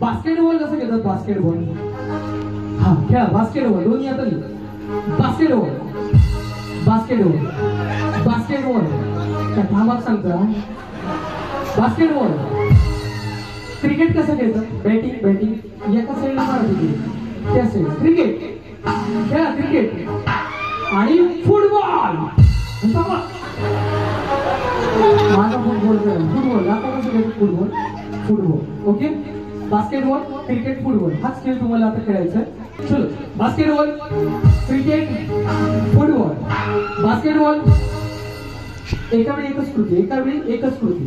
Basketball कसं खेळतात basketball हा खेळा बास्केटबॉल दोन्ही आता बास्केटबॉल बास्केटबॉल बास्केटबॉल त्या थांबात सांगतो बास्केटबॉल क्रिकेट कसं खेळतात? बॅटिंग बॅटिंग एका साईडला मारते त्या साईड क्रिकेट खेळा क्रिकेट आणि फुटबॉल माझा फुटबॉल फुटबॉल आता कसं खेळतो football football okay basketball cricket football हाच खेळ तुम्हाला आता खेळायचा आहे चलो बास्केटबॉल क्रिकेट फुटबॉल बास्केटबॉल एका वेळी एकच कृती एका वेळी एकच कृती.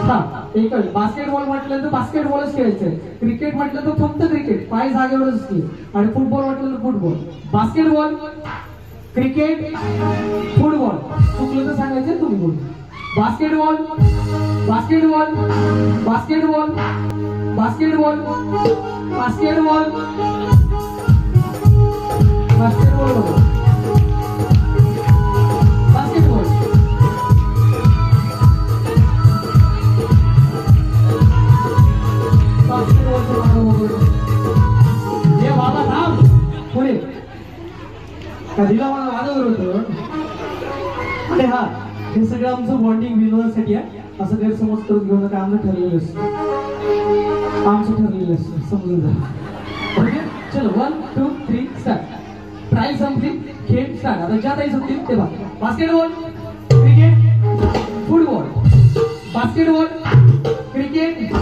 हा एका वेळी. बास्केटबॉल म्हटलं तर बास्केटबॉलच खेळायचं आहे क्रिकेट म्हटलं तर फक्त क्रिकेट पाय जागेवरच असते आणि फुटबॉल म्हटलं तर फुटबॉल बास्केटबॉल क्रिकेट फुटबॉल चुकलं तर सांगायचं तुम्ही बोल basketball basketball basketball basketball basketball basketball बघा. बास्केटबॉल बास्केटबॉलचं मागं वगैरे. हे बाबा थांब पुढे. कधीला मला वादवर होतं आणि हा हे सगळं आमचं बॉन्डिंग विनोदासाठी आहे. असं गैरसमज करून घेऊ नका आमचं ठरलेलं असतं आमचं ठरलेलं असतं समजून जा. ओके चलो one two three start trial संपली खेळ स्टार्ट आता ज्या ताई संपतील ते बघा. Basketball cricket football basketball cricket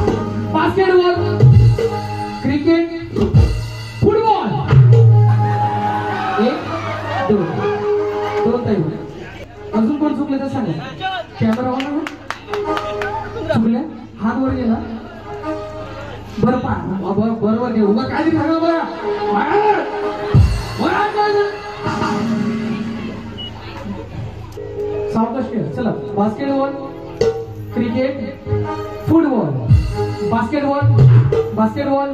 basketball cricket football एक दोन. दोन ताई अजून कोण चुकले तर सांगा. कॅमेरा ऑन चुकल्या हात वर गेला बरं बरं बरोबर देऊ मग काय सांगा बरं. सावकाश खेळ. चला basketball cricket football. Basketball basketball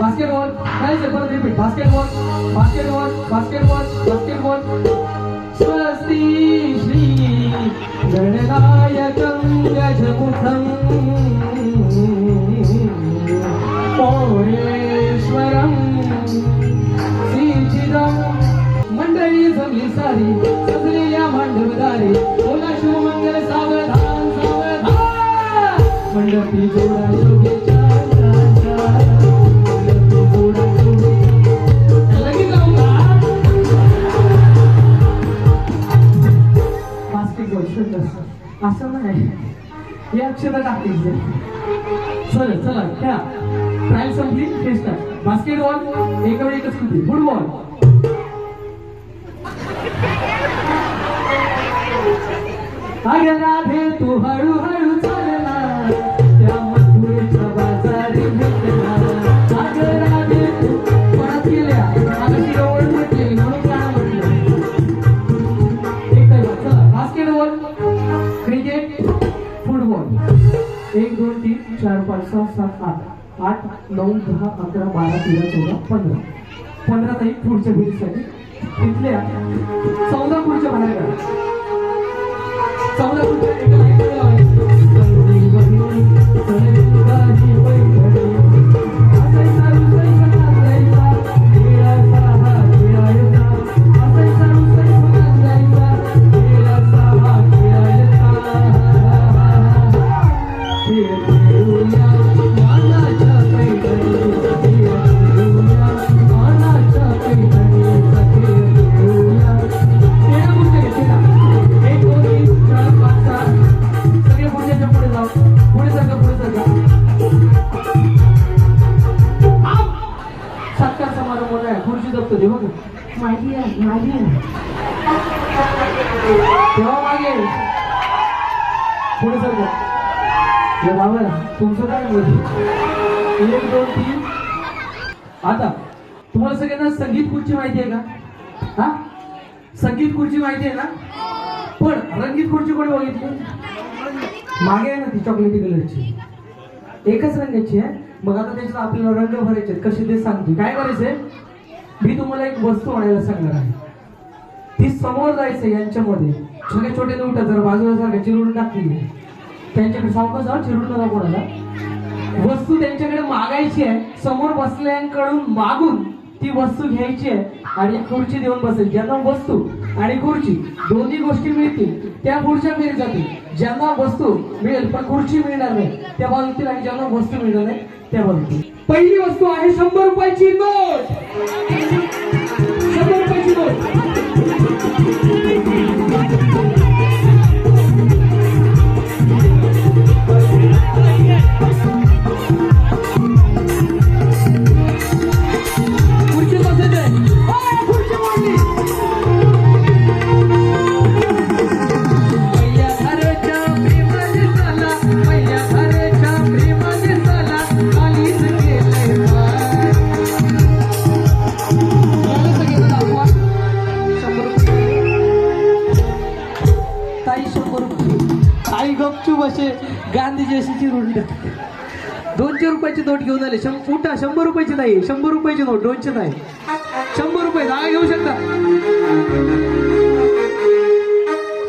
basketball. काय परत repeat basketball basketball basketball basketball. Swasti असं नाही हे अक्षर टाकायचे चल चला खेळा ट्रायल संपली टेस्ट बास्केटबॉल एका एकच कृती फुटबॉल अगं राधे तू हळू नऊ दहा अकरा बारा तेरा चौदा पंधरा. पंधरा तारीख पुढच्या फेरीसाठी तिथल्या चौदा पुढच्या बाहेर काढा चौदा पुढच्या एका तेव्हा मागे. पुढे सर बाबा तुमचं काय मध्ये एक दोन तीन. आता तुम्हाला सगळ्यांना संगीत खुर्ची माहिती आहे का? हा? संगीत खुर्ची माहिती आहे ना पण रंगीत खुर्ची कोणी बघितली? मागे आहे ना ती चॉकलेटी कलरची एकच रंगाची आहे. मग आता त्याच्यात आपल्याला रंग भरायचे आहेत. कसे ते सांगते. काय करायचंय मी तुम्हाला एक वस्तू आणायला सांगणार आहे. ती समोर जायचं यांच्यामध्ये. छोटे छोटे नोट जर बाजूला सारखं चिरून टाकली त्यांच्याकडे सावकाश जा चिरडून नका कोणाला. वस्तू त्यांच्याकडे मागायची आहे. समोर बसल्यांकडून मागून ती वस्तू घ्यायची आहे आणि खुर्ची देऊन बसेल. ज्यांना वस्तू आणि खुर्ची दोन्ही गोष्टी मिळतील त्या खुर्च्या मिळत जातील. ज्यांना वस्तू मिळेल पण खुर्ची मिळणार नाही. त्या बाजूतील आणि ज्यांना वस्तू मिळणार नाही त्या बाजूतील. पहिली वस्तू आहे शंभर रुपयाची नोट. शंभर रुपयाची नोट. こっちから沖までーす! दोनशे रुपयाची नोट घेऊन आले. शं उठा शंभर रुपयाची नाही शंभर रुपयाची नोट दोनशे नाही. शंभर रुपये जागा घेऊ शकता.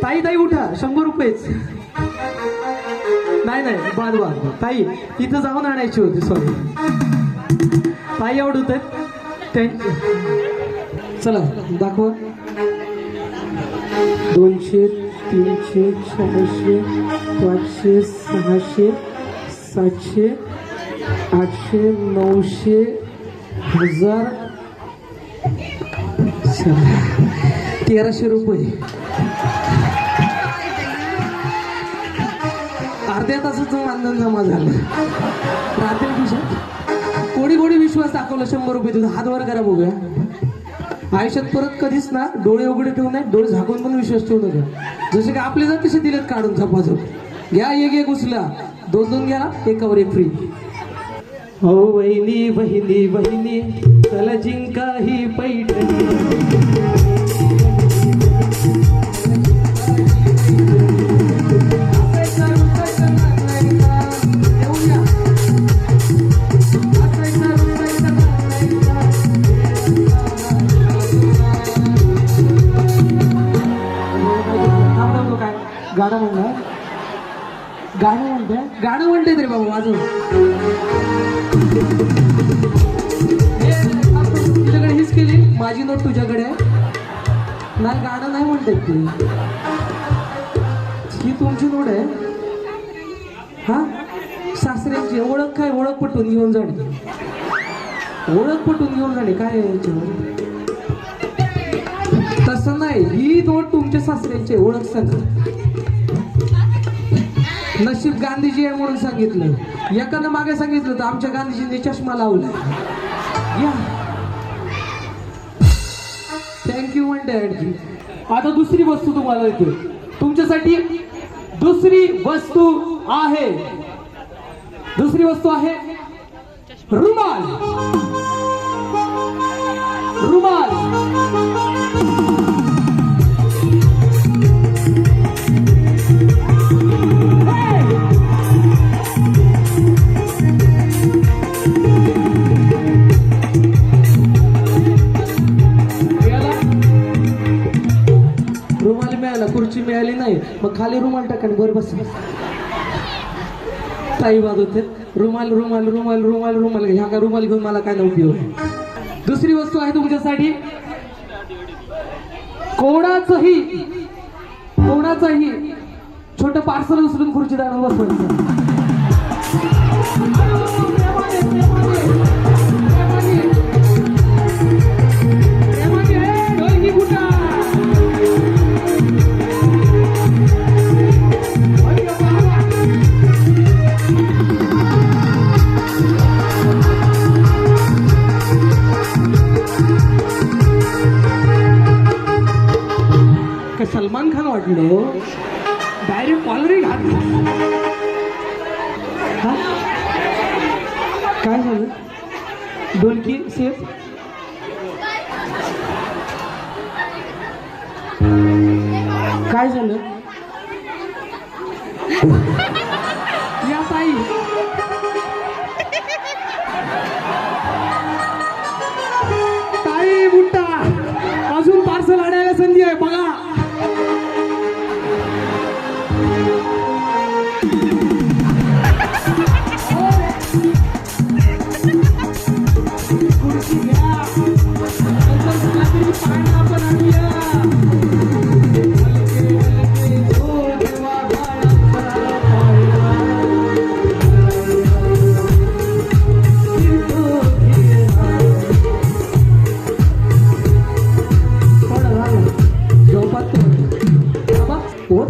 ताई ताई उठा. शंभर रुपयेच. नाही नाही बाद बाद. ताई इथं जाऊन आणायची होती सॉरी ताई आवडत त्यांची चला दाखवा. दोनशे तीनशे चारशे पाचशे सहाशे सातशे आठशे नऊशे हजार तेराशे रुपये. अर्ध्या तासाचं मानधन जमा झालं. राहतील खिशात? कोणी कोणी विश्वास दाखवला? शंभर रुपये तुझा हात वर करा बघूया. आयुष्यात परत कधीच ना डोळे उघडे ठेवू नये डोळे झाकून पण विश्वास ठेवू नका. जसे की आपले जर तसे दिलेत काढून झपाझप. घ्या एक एक उचला दोन दोन घ्या एकावर एक फ्री हो वहिनी वहिनी वहिनी चल जिंका ही पैठणी. माझी नोट तुझ्याकडे नाही गाणं नाही म्हणते ती. ही तुमची नोट आहे? हा? सासऱ्यांची. ओळख काय? ओळख पटून घेऊन जाणे ओळख पटून घेऊन जाणे काय याच्यावर? तसं नाही. ही नोट तुमच्या सासऱ्यांची आहे, ओळख सांगा. नशीब गांधीजी आहे म्हणून सांगितलं. एकानं मागे सांगितलं तर आमच्या गांधीजींनी चष्मा लावला या. थँक्यू म्हणते आणखी आता दुसरी वस्तू तुम्हाला येते तुमच्यासाठी दुसरी वस्तू आहे. दुसरी वस्तू आहे रुमाल. रुमाल. खाली रुमाल टाका आणि वर बस. ताई वाद होते रुमाल रुमाल रुमाल रुमाल रुमाल. ह्या का रुमाल घेऊन मला काय नव्हती उपयोग दुसरी वस्तू आहे तुमच्यासाठी. कोणाचंही कोणाचंही छोटं पार्सल उचलून खुर्ची दाखवून बसवायचं. घातलो डायरेक्ट कॉलरी घातलो. काय झालं? डोलकी सेफ? काय झालं?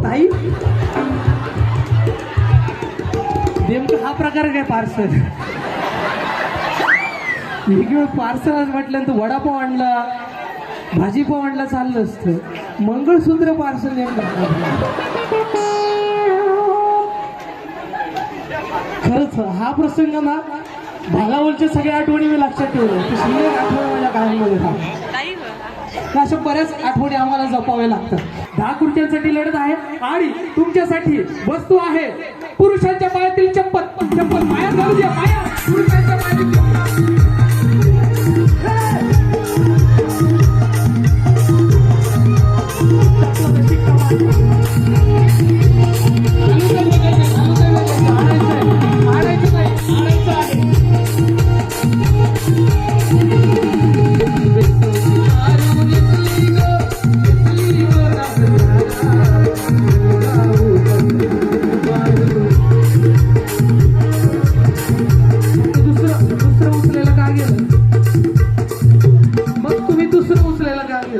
ताई. नेमकं हा प्रकार काय पार्सल? पार्सल आज म्हटलं तर वडापाव आणला भाजीपाव आणला चाललं असतं. मंगळसूत्र पार्सल नेमकं खरंच हा प्रसंग ना भालावरच्या सगळ्या आठवणी मी लक्षात ठेवलं. सुंदर आठवण माझ्या काळामध्ये राहा अशा बऱ्याच आठवणी आम्हाला जपाव्या लागतात. दहा खुर्च्यांसाठी लढत आहे आणि तुमच्यासाठी वस्तू आहे. पुरुषांच्या पायातील चप्पल. चप्पल. माया घालू द्या माया पुरुषांच्या पायातील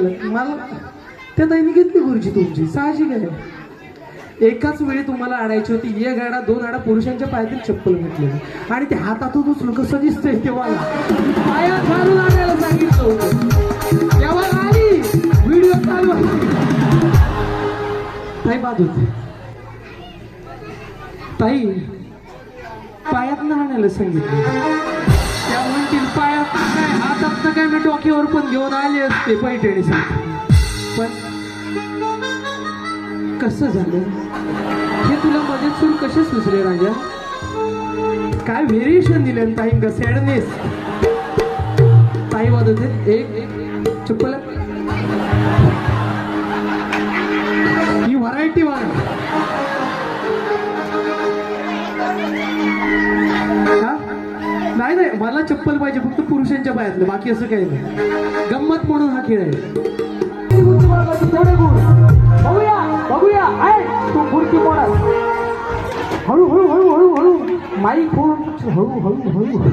उचलायला मला त्या ताईने घेतली गुरुजी तुमची साहजिक आहे. एकाच वेळी तुम्हाला आणायची होती एक आडा दोन आडा पुरुषांच्या पायातील चप्पल घेतलेली आणि ते हातातून उचलून कसं दिसतंय तेव्हा पायात घालून आणायला सांगितलं होतं. तेव्हा आली व्हिडिओ चालू ताई बाद होते ताई पायात न आणायला सांगितलं. त्या म्हणतील पायात काय हातात काय मी डोक्यावर पण घेऊन आले असते पैठणीसाठी पण कसं झालं हे तुला मजेत सूर कसे सुचले राजा काय व्हेरिएशन दिले ताई सॅडनेस ताई वाजवते एक चप्पल चप्पल पाहिजे फक्त पुरुषांच्या पायातलं बाकी असं काही नाही. गंमत म्हणून हा खेळ आहे. तेवढे गुण हळू हळू हळू हळू हळू. माईक हळू हळू हळू हळू.